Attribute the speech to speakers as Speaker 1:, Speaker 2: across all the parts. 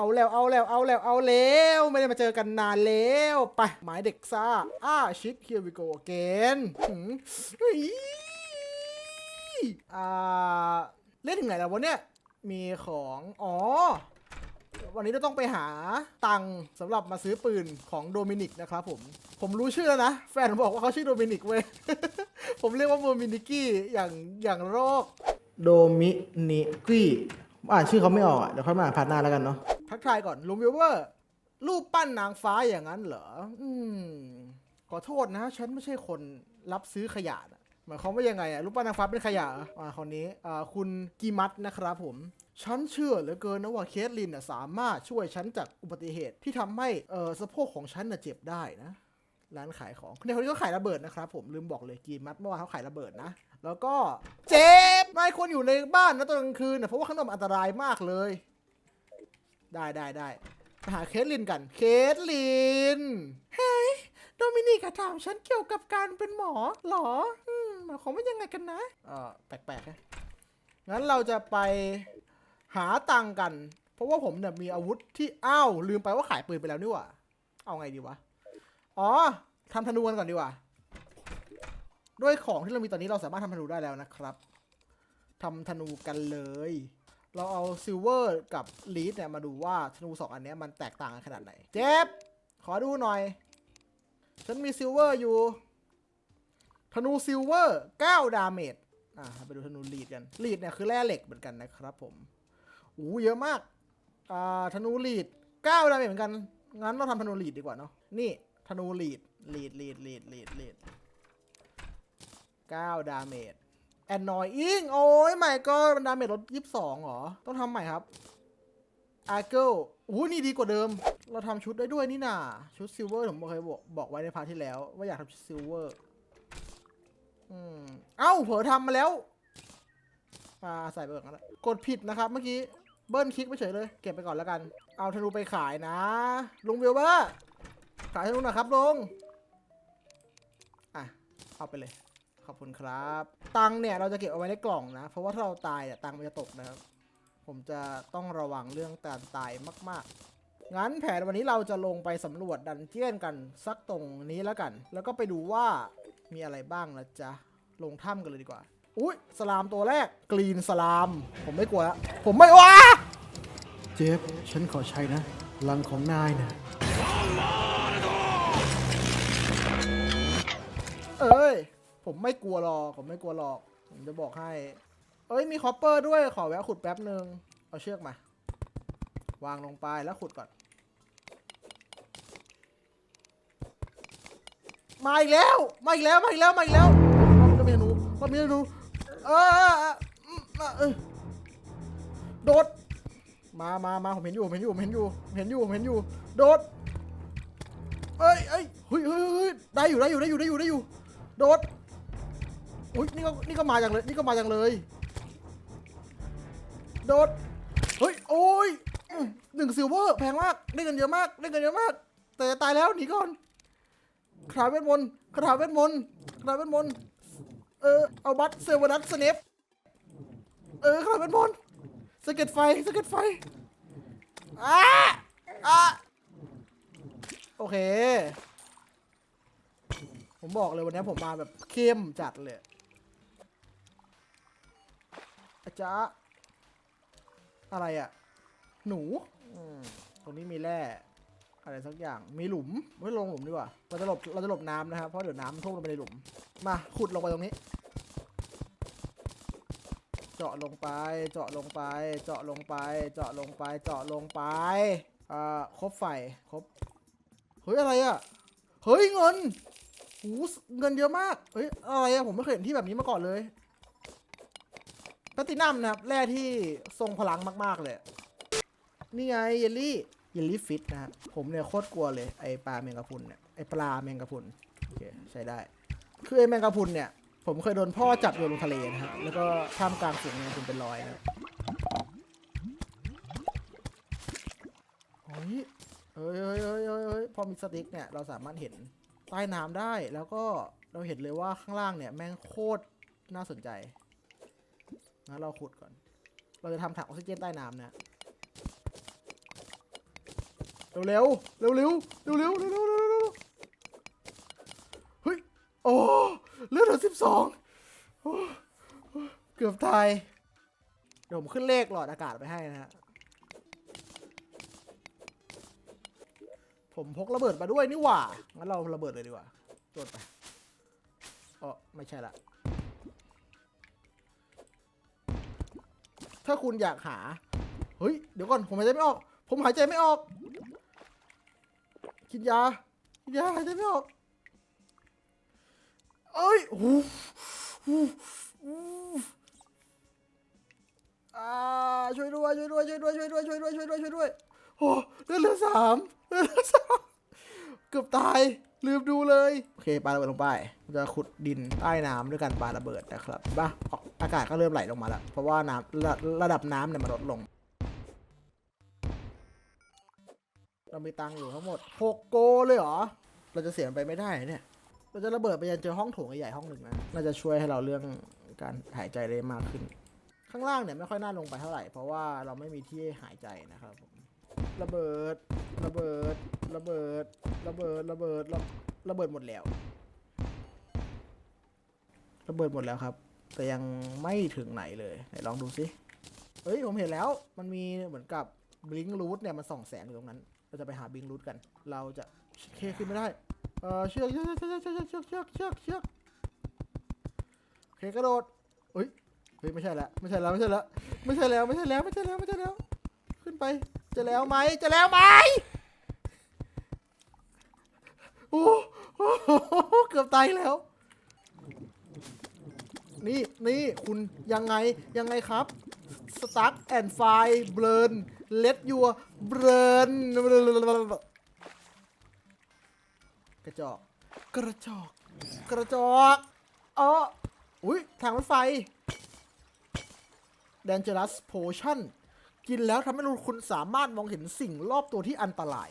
Speaker 1: เอาแล้วเอาแล้วเอาแล้วเอาแล้วไม่ได้มาเจอกันนานแล้วไปหมายเด็กซ่าอ้าชิค here we go again หืมเฮ้ยอ่าเล่นถึงไหนแล้ววะเนี่ยมีของอ๋อวันนี้เราต้องไปหาตังสำหรับมาซื้อปืนของโดมินิกนะครับผม ผมรู้ชื่อแล้วนะ แฟนบอกว่าเขาชื่อโดมินิกเว้ย ผมเรียกว่าโดมินิกี้อย่างอย่างโรคโดมินิกี้ อ่านชื่อเขาไม่ออกอะเดี๋ยวค่อยมาอ่านพาร์ทหน้าแล้วกันเนาะทักทายก่อนลุงวิวเวอร์รูปปั้นนางฟ้าอย่างนั้นเหรอ อืม ขอโทษนะ ฉันไม่ใช่คนรับซื้อขยะนะหมายความว่ายังไงอะรูปปั้นนางฟ้าเป็นขยะเหรออ่าคนนี้อ่าคุณกีมัตนะครับผม ฉันเชื่อเหลือเกินนะว่าเคสลินน่ะสามารถช่วยฉันจากอุบัติเหตุที่ทำให้เออสะโพกของฉันน่ะเจ็บได้นะ ร้านขายของเนี่ยคนนี้ก็ขายระเบิดนะครับผมลืมบอกเลยกีมัตเมื่อวานเขาขายระเบิดนะ แล้วก็เจ็บไม่ควรอยู่ในบ้านนะตอนกลางคืนนะเพราะว่าข้างนอกมันอันตรายมากเลย ได้ได้ได้ไปหาเคสลินกัน เคสลิน เฮ้ย โดมินิกอะถามฉันเกี่ยวกับการเป็นหมอเหรอ อืมหมายความว่ายังไงกันนะเออแปลกๆฮะงั้นเราจะไปหาตังค์กัน เพราะว่าผมเนี่ยมีอาวุธที่อ้าวลืมไปว่าขายปืนไปแล้วนี่หว่า เอาไงดีวะ อ๋อทำธนูกันก่อนดีกว่า ด้วยของที่เรามีตอนนี้เราสามารถทำธนูได้แล้วนะครับทำธนูกันเลย เราเอาซิลเวอร์กับลีดเนี่ยมาดูว่าธนูสองอันนี้มันแตกต่างกันขนาดไหน เจ็บ ขอดูหน่อย ฉันมีซิลเวอร์อยู่ ธนูซิลเวอร์9ดาเมจ อ่าไปดูธนูลีดกันลีดเนี่ยคือแร่เหล็กเหมือนกันนะครับผมอู้เยอะมาก อ่า ธนูลีด9ดาเมจเหมือนกัน งั้นเราทำธนูลีดดีกว่าเนาะ นี่ ธนูลีดลีดลีดลีดลีดลีด 9 ดาเมจแอนนอยอิงโอ้ยใหม่ก็ดาเมจลดยี่สิบสองเหรอ ต้องทำใหม่ครับอาร์เกิลอู้นี่ดีกว่าเดิม เราทำชุดได้ด้วยนี่นาชุดซิลเวอร์ผมเคยบอกบอกไว้ในพาร์ทที่แล้ว ว่าอยากทำชุดซิลเวอร์อืมเอ้าเผลอทำมาแล้วมาใส่ไปก่อนก็ได้กดผิดนะครับเมื่อกี้ เบิ้ลคลิกไปเฉยเลย เก็บไปก่อนแล้วกัน เอาธนูไปขายนะ ลุงวิวเบอร์ขายธนูนะครับลุงอะเอาไปเลย ขอบคุณครับ ตังค์เนี่ยเราจะเก็บเอาไว้ในกล่องนะ เพราะว่าถ้าเราตายเนี่ยตังค์มันจะตกนะครับ ผมจะต้องระวังเรื่องการตายมากๆ งั้นแผนวันนี้เราจะลงไปสำรวจดันเจียนกันสักตรงนี้แล้วกัน แล้วก็ไปดูว่ามีอะไรบ้างนะจ๊ะ ลงถ้ำกันเลยดีกว่า อุ้ยสลามตัวแรกกรีนสลาม ผมไม่กลัวแล้วผมไม่ว้าเจฟฉันขอใช้นะลังของนายนะเอ้ย ผมไม่กลัวหรอกผมไม่กลัวหรอก ผมจะบอกให้ เอ้ยมีคอปเปอร์ด้วยขอแวะขุดแป๊บหนึ่งเอาเชือกมา วางลงไปแล้วขุดก่อน มาอีกแล้ว มาอีกแล้ว มาอีกแล้ว มาอีกแล้วมันมีธนูมันมีธนูเออโดด มามามาผมเห็นอยู่ ผมเห็นอยู่ ผมเห็นอยู่ เห็นอยู่ผมเห็นอยู่ โดด เอ้ยเอ้ยเฮ้ยเฮ้ยเฮ้ยได้อยู่ ได้อยู่ ได้อยู่ ได้อยู่ ได้อยู่ โดด อุ้ยนี่ก็นี่ก็มาอย่างเลยนี่ก็มาอย่างเลย โดดเฮ้ยโอ้ยหนึ่งซิลเวอร์แพงมากได้เงินเยอะมากได้เงินเยอะมาก แต่ตายแล้วหนีก่อนคาถาเวทมนต์คาถาเวทมนต์คาถาเวทมนต์เออเอาบัตเซอร์นัสสเนปเออคาถาเวทมนต์สะเก็ดไฟสะเก็ดไฟอ่าอ่าโอเค ผมบอกเลยวันนี้ผมมาแบบเข้มจัดเลย อาจารย์อะไรอะ่ะ หนูอืมตรงนี้มีแร่อะไรสักอย่าง มีหลุมไม่ลงหลุมดีกว่า เราจะหลบ เราจะหลบน้ำนะครับ เพราะเดี๋ยวน้ำมันท่วมลงไปในหลุม มาขุดลงไปตรงนี้ เจาะลงไป เจาะลงไป เจาะลงไป เจาะลงไป เจาะลงไปอ่าครบไฟครบ เฮ้ยอะไรอะ่ะ เฮ้ยเงินหูเงินเยอะมาก เฮ้ยอะไรอะผมไม่เคยเห็นที่แบบนี้มาก่อนเลย แพลตินัมนะครับแร่ที่ทรงพลังมาก ๆ เลย นี่ไงเยลลี่เยลลี่ฟิตนะครับผมเนี่ยโคตรกลัวเลยไอปลาแมงกะพรุนเนี่ยไอปลาแมงกะพรุนโอเคใช้ได้ คือไอแมงกะพรุนเนี่ย ผมเคยโดนพ่อจับโยนลงทะเลนะฮะแล้วก็ท่ามกลางฝูงแมงกะพรุนเป็นรอยนะเฮ้ยเฮ้ยเฮ้ยเฮ้ยเฮ้ยเฮ้ยพอมีสติ๊กเนี่ยเราสามารถเห็นใต้น้ำได้แล้วก็เราเห็นเลยว่าข้างล่างเนี่ยแม่งโคตรน่าสนใจ งั้นเราขุดก่อน เราจะทำถังออกซิเจนใต้น้ำนะเร็วเร็วเร็วเร็วเร็วเร็วเร็วเร็วเร็วเฮ้ยโอ้เลือดเหลือสิบสองเกือบตายเดี๋ยวผมขึ้นเลขหลอดอากาศไปให้นะฮะผมพกระเบิดมาด้วยนี่หว่างั้นเราระเบิดเลยดีกว่าตรวไปอ๋อไม่ใช่ละ ถ้าคุณอยากหา เฮ้ย เดี๋ยวก่อน ผมหายใจไม่ออก ผมหายใจไม่ออก กินยา กินยาหายใจไม่ออก เอ้ยหูหูหูอ่า ช่วยด้วย ช่วยด้วย ช่วยด้วย ช่วยด้วย ช่วยด้วย ช่วยด้วย ช่วยด้วย โอ้เลือดเหลือสามเลือดเหลือสามเกือบตาย ลืมดูเลย โอเคปาระเบิดลงไปเราจะขุดดินใต้น้ำด้วยการปาระเบิดนะครับป่ะอากาศก็เริ่มไหลลงมาแล้ว เพราะว่าน้ำระระดับน้ำเนี่ยมันลดลง เรามีตังค์อยู่ทั้งหมด6โกเลยเหรอ เราจะเสียมันไปไม่ได้เนี่ย เราจะระเบิดไปยันเจอห้องโถงใหญ่ๆห้องหนึ่งนะ น่าจะช่วยให้เราเรื่องการหายใจได้มากขึ้น ข้างล่างเนี่ยไม่ค่อยน่าลงไปเท่าไหร่ เพราะว่าเราไม่มีที่หายใจนะครับผม ระเบิด ระเบิด ระเบิด ระเบิด ระเบิดระระเบิดหมดแล้ว ระเบิดหมดแล้วครับ แต่ยังไม่ถึงไหนเลยไหนลองดูสิเฮ้ยผมเห็นแล้ว มันมีเหมือนกับบลิงรูทเนี่ยมันส่องแสงอยู่ตรงนั้น เราจะไปหาบลิงรูทกัน เราจะเคขึ้นไม่ได้ เออเชือกเชือกเชือกเชือกเชือกเชือกเชือกเชือกเคกระโดดเฮ้ย เฮ้ยไม่ใช่ล้วไม่ใช่แล้วไม่ใช่แล้วไม่ใช่แล้วไม่ใช่แล้วไม่ใช่แล้วไม่ใช่แล้ว ขึ้นไป จะแล้วไหมจะแล้วไหมโอ้โหเกือบตายแล้ว นี่นี่คุณยังไงยังไงครับ Start and Fire Burn Let your burn กระจอก กระจอก กระจอกอ๋ออุ้ยทางรถไฟ Dangerous Potion กินแล้วทำให้คุณสามารถมองเห็นสิ่งรอบตัวที่อันตราย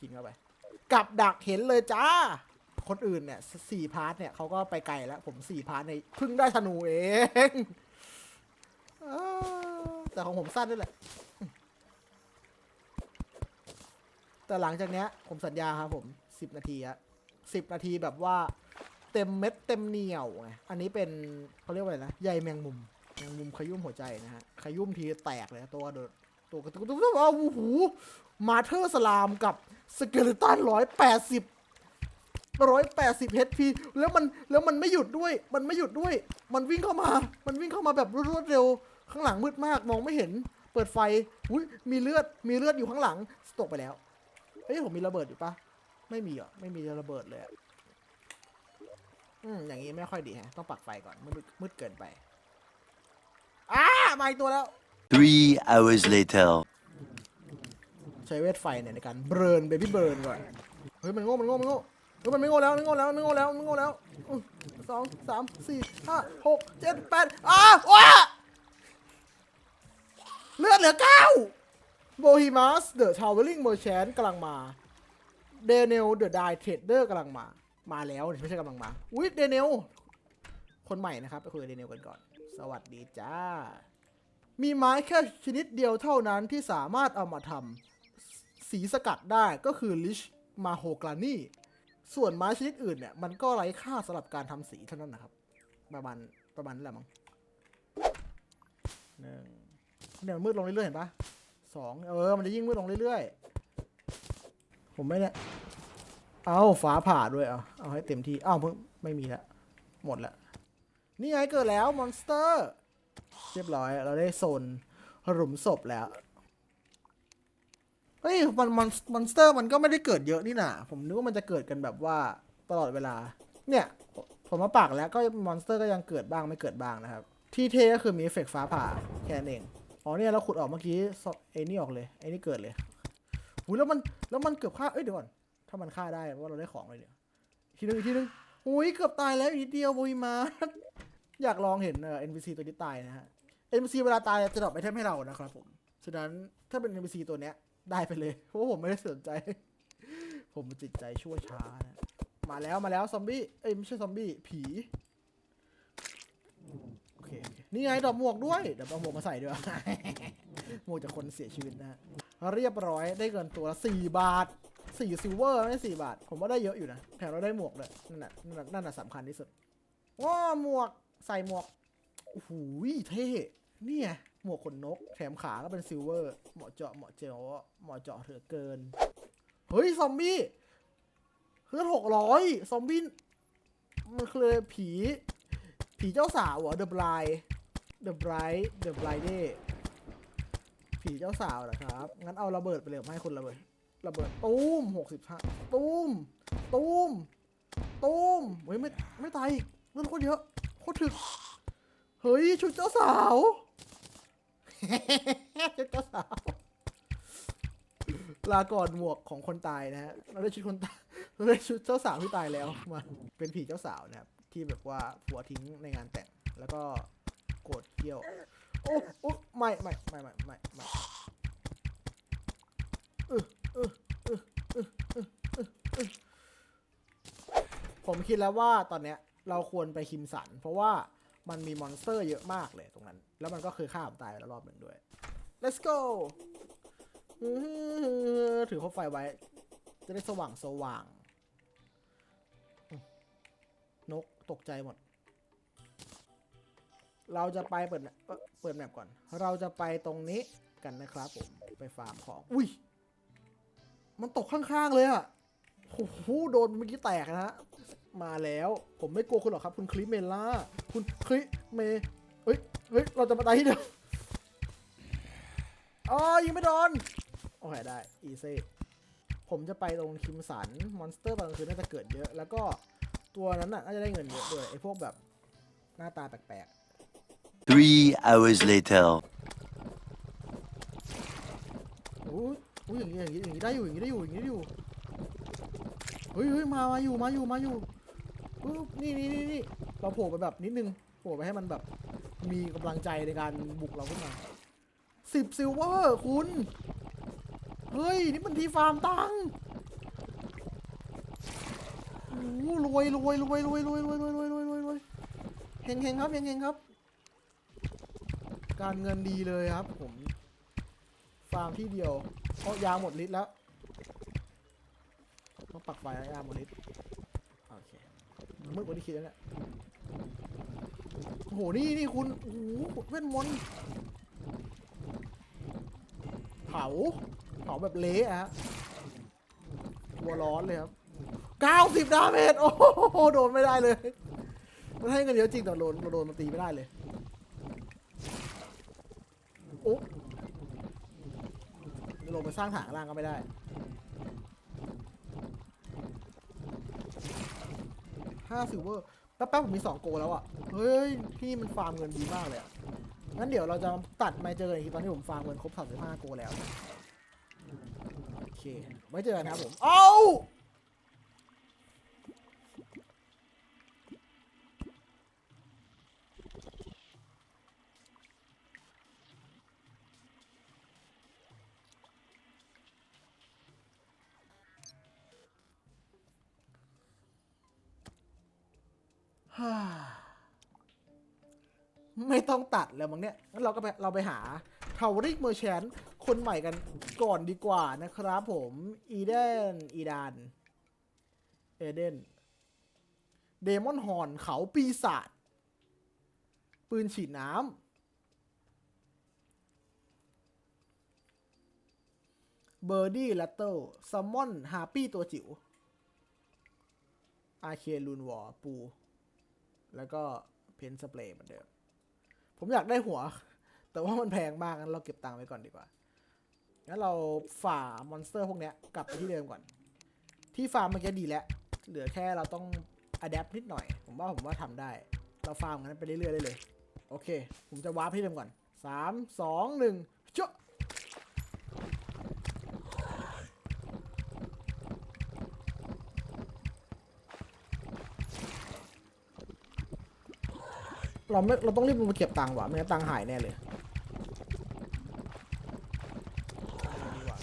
Speaker 1: กินเข้าไปกับดักเห็นเลยจ้า คนอื่นเนี่ยสี่พาร์ทเนี่ยเขาก็ไปไกลแล้ว ผมสี่พาร์ทในเพิ่งได้ธนูเองอแต่ของผมสั้นด้วยแหละ แต่หลังจากเนี้ย ผมสัญญาครับผมสิบนาทีอะสิบนาทีแบบว่า เต็มเม็ดเต็มเหนียวไงอันนี้เป็นเขาเรียกว่าอะไรนะใยแมงมุม แมงมุมขยุ่มหัวใจนะฮะ ขยุ่มทีแตกเลยตัวโดดตัวกระตุกตัวตัวโอ้โหมาเธอร์สลามกับสเกเลตันร้อยแปดสิบร้อยแปดสิบเฮพีแล้วมันแล้วมันไม่หยุดด้วย มันไม่หยุดด้วย มันวิ่งเข้ามา มันวิ่งเข้ามาแบบรวดเร็ว ข้างหลังมืดมากมองไม่เห็น เปิดไฟ อุ้ยมีเลือด มีเลือดอยู่ข้างหลัง ตกไปแล้วเฮ้ยผมมีระเบิดอยู่ปะไม่มีเหรอไม่มีระเบิดเลย อืมอย่างนี้ไม่ค่อยดีฮะ ต้องปักไฟก่อนมืดมืดเกินไป มาอีกตัวแล้ว
Speaker 2: Three hours later.
Speaker 1: ใช้เวทไฟเนี่ยในการเบิร์นเบบี้เบิร์นก่อนเฮ้ยมันโง่มันโง่มันโง่เฮ้ยมันไม่โง่แล้วมันโง่แล้วมันโง่แล้วมันโง่แล้วอืมสองสามสี่ห้าหกเจ็ดแปดอ้าว้าเลือดเหลือเก้าโบฮีมัสเดอะทาวเวลลิงเมอร์แชนกำลังมาเดน e ลเดอะไดเทรดเดอร์กำลังมา มาแล้วไม่ใช่กำลังมาอุ้ยเดน e ลคนใหม่นะครับ ไปคุยกับเดน e ลกันก่อน สวัสดีจ้า มีไม้แค่ชนิดเดียวเท่านั้นที่สามารถเอามาทำสีสกัดได้ก็คือลิชมาโฮกรานี่ ส่วนไม้ชนิดอื่นเนี่ย มันก็ไร้ค่าสำหรับการทำสีเท่านั้นนะครับ ประมาณประมาณนั้นแหละมั้งหนึ่งเนี่ยมันมืดลงเรื่อยๆเห็นปะสองเออ มันจะยิ่งมืดลงเรื่อยๆ ผมไม่เนี่ย เอาฟ้าผ่าด้วยเอาเอาให้เต็มที่ อ้าวเพิ่งไม่มีละหมดละ นี่ไงเกิดแล้วมอนสเตอร์ เรียบร้อย เราได้โซนหลุมศพแล้ว เฮ้ยมันมันมอนสเตอร์มันก็ไม่ได้เกิดเยอะนี่นะผมนึกว่ามันจะเกิดกันแบบว่าตลอดเวลา เนี่ย ผมมาปักแล้วก็มอนสเตอร์ก็ยังเกิดบ้างไม่เกิดบ้างนะครับ ที่เทก็คือมีเอฟเฟกต์ฟ้าผ่าแค่นั้นเอง อ๋อเนี่ยเราขุดออกเมื่อกี้ซอไอ้นี่ออกเลยไอ้นี่เกิดเลยอุ้ยแล้วมันแล้วมันเกือบฆ่า เอ้ยเดี๋ยวก่อน ถ้ามันฆ่าได้ว่าเราได้ของเลยเดี๋ยวอีกทีนึงอีกทีนึงอุ้ยเกือบตายแล้วอีกเดียวบุยมา อยากลองเห็นเอ่อ NPC ตัวนี้ตายนะฮะ NPC เวลาตายจะดรอปไอเทมให้เรานะครับผมฉะนั้นถ้าเป็น NPC ตัวเนี้ยได้ไปเลยเพราะว่าผมไม่ได้สนใจ ผมจิตใจชั่วช้านะมาแล้วมาแล้วซอมบี้เอ้ยไม่ใช่ซอมบี้ผีโอเคโอเคนี่ไงดอกหมวกด้วยเดี๋ยวเอาหมวกมาใส่ด้วย หมวกจากคนเสียชีวิตนะฮะเรียบร้อยได้เงินตัวละสี่บาทสี่ซิลเวอร์ไม่ใช่สี่บาท ผมว่าได้เยอะอยู่นะแถมเราได้หมวกเลยนั่นน่ะนั่นน่ะนั่นน่ะสำคัญที่สุดว้าหมวก ใส่หมวกโอ้โหเท่เนี่ยหมวกขนนก แถมขาก็เป็นซิลเวอร์ เหมาะเจาะเหมาะเจาะเหมาะเจาะเหลือเกิน เฮ้ย ซอมบี้เพื่อนหกร้อยซอมบี้มันคือผี ผีเจ้าสาวเหรอเดอะบรายเดอะบรายเดอะบรายเดผีเจ้าสาวเหรอครับ งั้นเอาระเบิดไปเลยให้คนระเบิด ระเบิดตุ้มหกสิบห้าตุ้มตุ้มตุ้มเฮ้ยไม่ไม่ตายอีกเงินคตรเยอะ โคตรถึก เฮ้ย ชุดเจ้าสาว ชุดเจ้าสาว ลาก่อนหมวกของคนตายนะฮะ เราได้ชุดคนตาย เราได้ชุดเจ้าสาวที่ตายแล้วมา เป็นผีเจ้าสาวนะครับ ที่แบบว่าผัวทิ้งในงานแต่ง แล้วก็โกรธเกี่ยว โอ้โอ้ไม่ไม่ไม่ไม่ไม่ไม่เออเออเออเออเออผมคิดแล้วว่าตอนเนี้ย เราควรไปคิมสัน เพราะว่ามันมีมอนสเตอร์เยอะมากเลยตรงนั้น แล้วมันก็เคยฆ่าผมตายแล้วรอบหนึ่งด้วย let's go ถือคบไฟไว้ จะได้สว่างสว่าง นกตกใจหมด เราจะไปเปิดเอ้อเปิดแมปก่อน เราจะไปตรงนี้กันนะครับผม ไปฟาร์มของ อุ้ย มันตกข้างๆเลยอะโอ้โห โดนเมื่อกี้แตกนะฮะ มาแล้ว ผมไม่กลัวคุณหรอกครับ คุณคลิเมล่า คุณคลิเมเฮ้ยเฮ้ยเราจะมาตายที่เดิมอ๋อยิงไม่โดนโอเคได้อีซี่ผมจะไปตรงคิมสันมอนสเตอร์ตอนกลางคืนน่าจะเกิดเยอะ แล้วก็ตัวนั้นน่ะน่าจะได้เงินเยอะด้วยไอ้พวกแบบหน้าตาแปลก
Speaker 2: Three hours later.
Speaker 1: ๆโอ้ยโอ้ยอย่างนี้อย่างนี้อย่างนี้ได้อยู่อย่างนี้ได้อยู่อย่างนี้ได้อยู่เฮ้ยเฮ้ยมามาอยู่มาอยู่มาอยู่ อุ๊ยนี่นี่นี่นี่เราโผล่ไปแบบนิดนึงโผล่ไปให้มันแบบ มีกำลังใจในการบุกเราขึ้นมาสิบซิลเวอร์คุณ เฮ้ย นี่มันทีฟาร์มตังค์โอ้รวยรวยรวยรวยรวยรวยรวยรวยรวยรวยรวยเฮงเฮงครับเฮงเฮงครับ การเงินดีเลยครับ ผม ฟาร์มที่เดียวเพราะยาหมดฤทธิ์แล้วต้องปักไฟแล้วยาหมดฤทธิ์ มืดกว่าที่คิดแล้วเนี่ยโอ้โห นี่นี่คุณ โอ้โหเวทมนต์เผา เผาแบบเละอะฮะตัวร้อนเลยครับ 90 ดาเมจ โอ้โห โดนไม่ได้เลย มันให้เงินเยอะจริงแต่โดนเราโดนมันตีไม่ได้เลย โอ้ลงไปสร้างฐานล่างก็ไม่ได้ ห้าซิลเวอร์แป๊บๆผมมีสองโกแล้วอะ่ะ เฮ้ยพี่มันฟาร์มเงินดีมากเลยอะงั้นเดี๋ยวเราจะตัดมาเจอกันอีกทีตอนที่ผมฟาร์มเงินครบสามสิบห้าโกแล้ว โอเค ไว้เจอกันนะครับผม เอ้า ไม่ต้องตัดแล้วมั้งเนี่ยงั้นเราก็ไปเราไปหาเทาริกเมอร์แชนคนใหม่กันก่อนดีกว่านะครับผม อีเดน อีดาน เอเดน เดมอนฮอน เขาปีศาจ ปืนฉีดน้ำ เบอร์ดี้ลัตเติลซัมมอน ฮาปี้ตัวจิ๋ว อาเคลูนวอร์ปู แล้วก็เพนสเปรย์เหมือนเดิม ผมอยากได้หัว แต่ว่ามันแพงมากงั้นเราเก็บตังค์ไว้ก่อนดีกว่า งั้นเราฝ่ามอนสเตอร์พวกเนี้ยกลับไปที่เดิมก่อน ที่ฟาร์มเมื่อกี้ดีแล้ว เหลือแค่เราต้องอัดแอปนิดหน่อย ผมว่าผมว่าทำได้ เราฟาร์มงั้นไปเรื่อยๆได้เลย โอเค ผมจะวาร์ปที่เดิมก่อนสามสองหนึ่งเจ้ เราไม่เราต้องรีบลงมาเก็บตังค์ว่ะไม่งั้นตังค์หายแน่เลยดีกว่า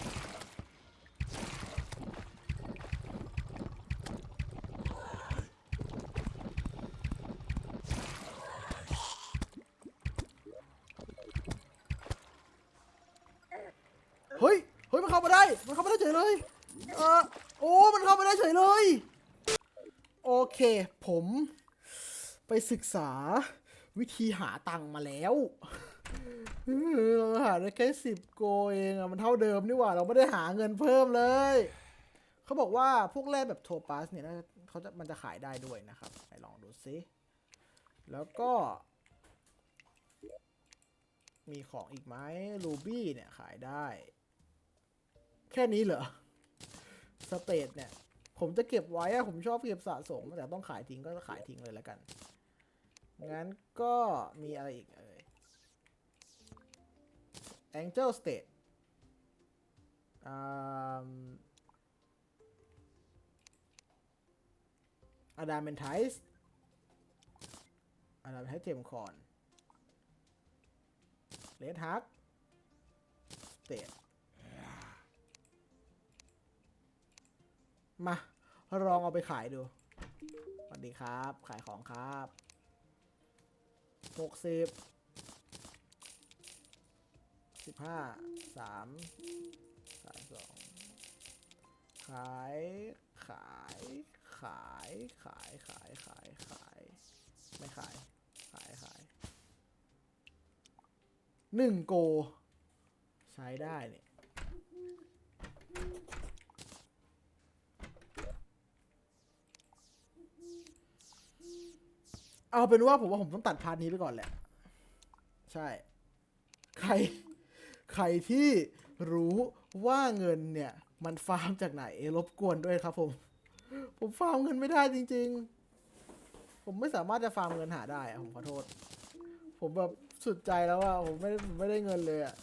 Speaker 1: เฮ้ยมันเฮ้ยมาได้ มันเข้ามาได้เฉยเลยเออโอ้มันเข้ามาได้เฉยเลย โอเค ผมไปศึกษา วิธีหาตังค์มาแล้วเราหาได้แค่สิบโกเองอะมันเท่าเดิมนี่หว่า เราไม่ได้หาเงินเพิ่มเลย เขาบอกว่าพวกแร่แบบโทปัสเนี่ยนะเขาจะมันจะขายได้ด้วยนะครับไหนลองดูซิ แล้วก็ มีของอีกไหมรูบี้เนี่ยขายได้ แค่นี้เหรอ สเตทเนี่ย ผมจะเก็บไว้อะผมชอบเก็บสะสม แต่ต้องขายทิ้งก็ขายทิ้งเลยแล้วกัน งั้นก็มีอะไรอีกเอ่ย Angel State อ่า a d a m a n t i z e a d a m a n t i z e เจมคอนเลดฮักสเตทมาลองเอาไปขายดู สวัสดีครับ ขายของครับ หกสิบสิบห้าสามขายสองขาย ขาย ขาย ขาย ขาย ขาย ขาย ไม่ขาย ขาย ขายหนึ่งโก ใช้ได้เนี่ย เอาเป็นว่าผมว่าผมต้องตัดพาร์ทนี้ไปก่อนแหละ ใช่ ใคร ใครที่รู้ว่าเงินเนี่ย มันฟาร์มจากไหนรบกวนด้วยครับ ผม ผมฟาร์มเงินไม่ได้จริง ๆ ผมไม่สามารถจะฟาร์มเงินหาได้อะผมขอโทษ ผมแบบสุดใจแล้วว่าผมไม่ผมไม่ได้เงินเลยอะ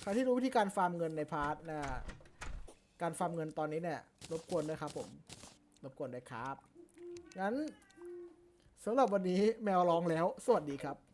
Speaker 1: ใครที่รู้วิธีการฟาร์มเงินในพาร์ทนะการฟาร์มเงินตอนนี้เนี่ย รบกวนด้วยครับ ผม รบกวนด้วยครับ งั้น สำหรับวันนี้แมวร้องแล้ว สวัสดีครับ